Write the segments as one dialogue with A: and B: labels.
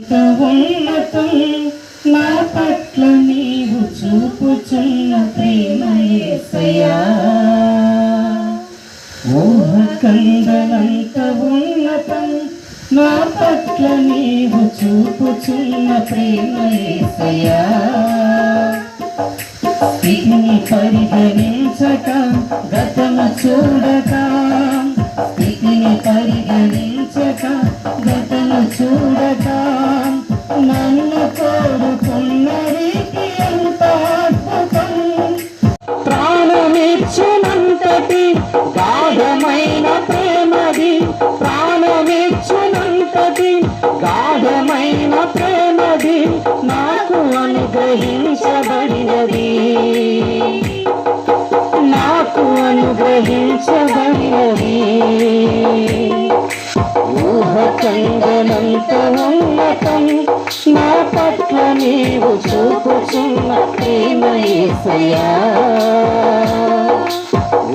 A: ఉన్నతం నా పట్ల నీవు చూపుచున్న ప్రేమ యేసయ్యా ఊహ కందనంత ఉన్నతం నా పట్ల నీవు చూపుచున్న ప్రేమ యేసయ్యా స్థితిని పరిగణించక గతము చూడక స్థితిని పరిగణించక గతము చూడక నన్ను కోరుకున్నది ఎంత అద్భుతం. ప్రాణమిచ్చునంతటి గాఢమైన ప్రేమది ప్రాణమిచ్చునంతటి గాఢమైన ప్రేమది నాకు అనుగ్రహించబడినది. నాకు అనుగ్రహించబడినది. ఊహ కంగనంత ఉన్నతం నా పట్ల నీవు చూపుచున్న ప్రేమ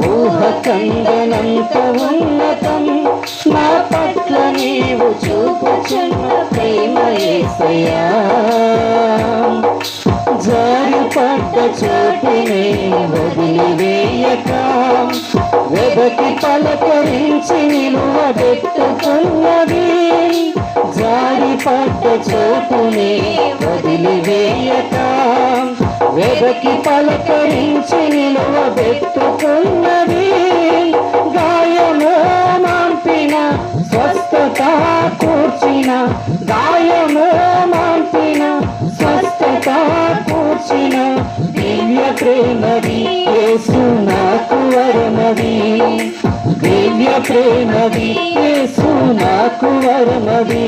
A: ఊహ కందనంత ఉన్నతం నా పట్ల నీవు చూపుచున్న ప్రేమ యేసయ్యా జారిపడ్డ చోటునే వదిలివేయక మొదటి పలకరించి నిలువ పెట్టుకున్నది జారి జారిపడ్డ చోటునే వదిలివేయక. వెదకి పలకరించి నిలువ పెట్టుకున్నది గాయమో మాంపిన స్వస్థత కూర్చిన. గాయమో మాంపిన స్వస్థత కూర్చిన. దివ్య ప్రేమది దివ్య ప్రేమది యేసు నాకు వరమది.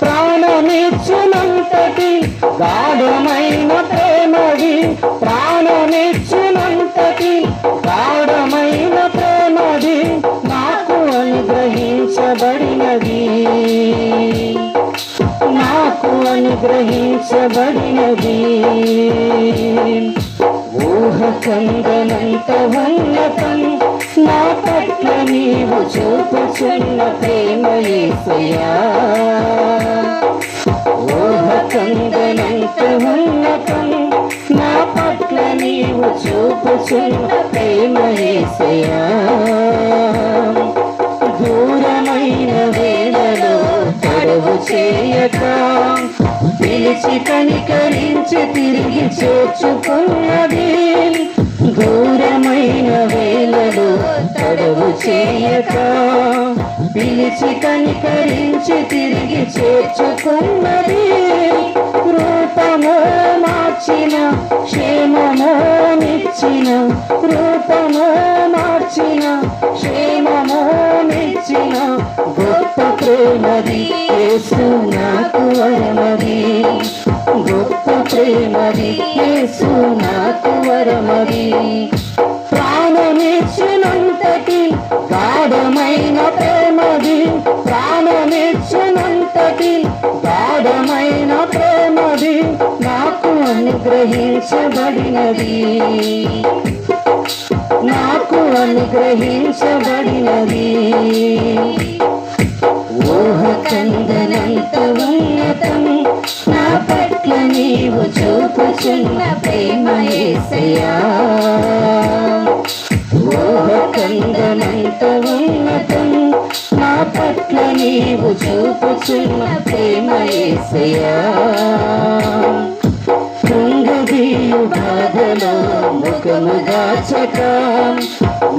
A: ప్రాణమిచ్చునంతటి గాఢమైన ప్రేమది. ప్రాణమిచ్చునంతటి గాఢమైన ప్రేమది నాకు అనుగ్రహించబడినది. నాకు అనుగ్రహించబడినది. ఊహ కందనంత ఉన్నతం నా పట్ల నీవు చూపుచున్న ప్రేమ యేసయ్యా ఊహ ఉన్నతం నా పట్ల నీవు చూపుచున్న ప్రేమ యేసయ్యా దూరమైన వేళలో తడవు చేయక పిలిచి కనికరించి తిరిగి చేర్చుకున్నది దూరమైన వేళలో తడవు చేయక పిలిచి కనికరించి తిరిగి చేర్చుకున్నది. రూపమో మార్చిన క్షేమమో నిచ్చిన రూపమో మార్చిన క్షేమమో నిచ్చిన గొప్ప ప్రేమది యేసు నాకు వరమది గొప్ప ప్రేమది యేసు నాకు వరమది ప్రాణమిచ్చినంతటి గాఢమైన ప్రేమది ప్రాణమిచ్చినంతటి గాఢమైన ప్రేమది నాకు అనుగ్రహించబడినది. నాకు అనుగ్రహించబడినది. ఊహ కందనంత ఉన్నతం నా పట్ల నీవు చూ చూపుచున్న ప్రేమ యేసయ్యా కందనంత ఉన్నతం నా పట్ల నీవు చూపుచున్న ప్రేమ యేసయ్యా కృంగదీయు బాధలో ముఖము దాచక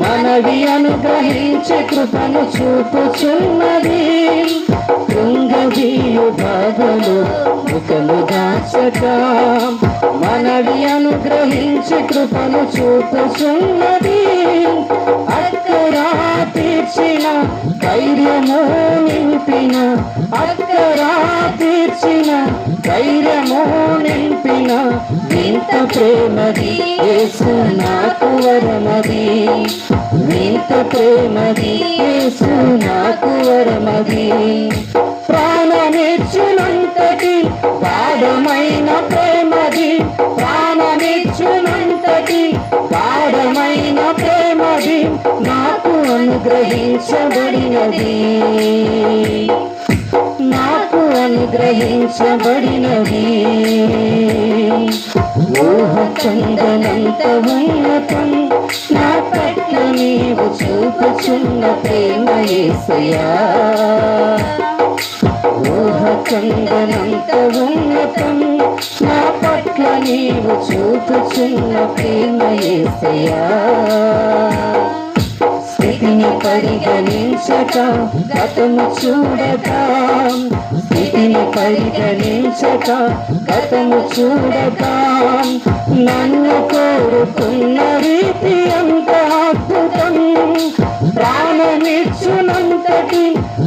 A: మనవి అనుగ్రహించే కృపను చూపుచున్నది. కృంగదీయు బాధలో ముఖము దాచక మనవి అనుగ్రహించి కృపను చూపుచున్నది. అక్కరా తీర్చిన ధైర్యము నింపిన అక్కరా తీర్చిన ధైర్యము నింపిన వింత ప్రేమది యేసు నాకు వరమది. వింత ప్రేమది యేసు నాకు వరమది. అనుగ్రహించబడినది. నాకు అనుగ్రహించబడినది. ఊహ చందనంత ఉన్నతం నా పట్ల నీవు చూపుచున్న ప్రేమ యేసయ్యా ఊహ చందనంత ఉన్నతం నా పట్ల నీవు చూపుచున్న ప్రేమ యేసయ్యా పరిగణించక గతము చూడక స్థితిని పరిగణించట గతము చూడక నన్ను కోరుకున్న రీతి అంత అద్భుతం. ప్రాణమిచ్చునంతటి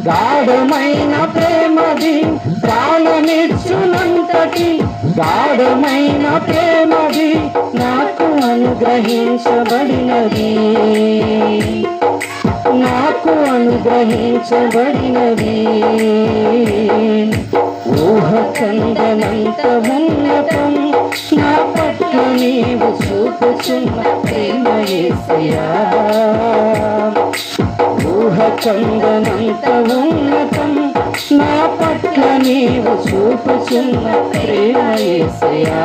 A: గాఢమైన ప్రేమది. ప్రాణమిచ్చునంతటి గాఢమైన ప్రేమది నాకు అనుగ్రహించబడినది. నాకు అనుగ్రహించబడినది. ఊహ చందనంత ఉన్నతం నా పట్ల నీవు చూపుచున్న ప్రేమయేసయా ఊహ చందనంత ఉన్నతం నా పట్ల నీవు చూపుచున్న ప్రేమయేసయా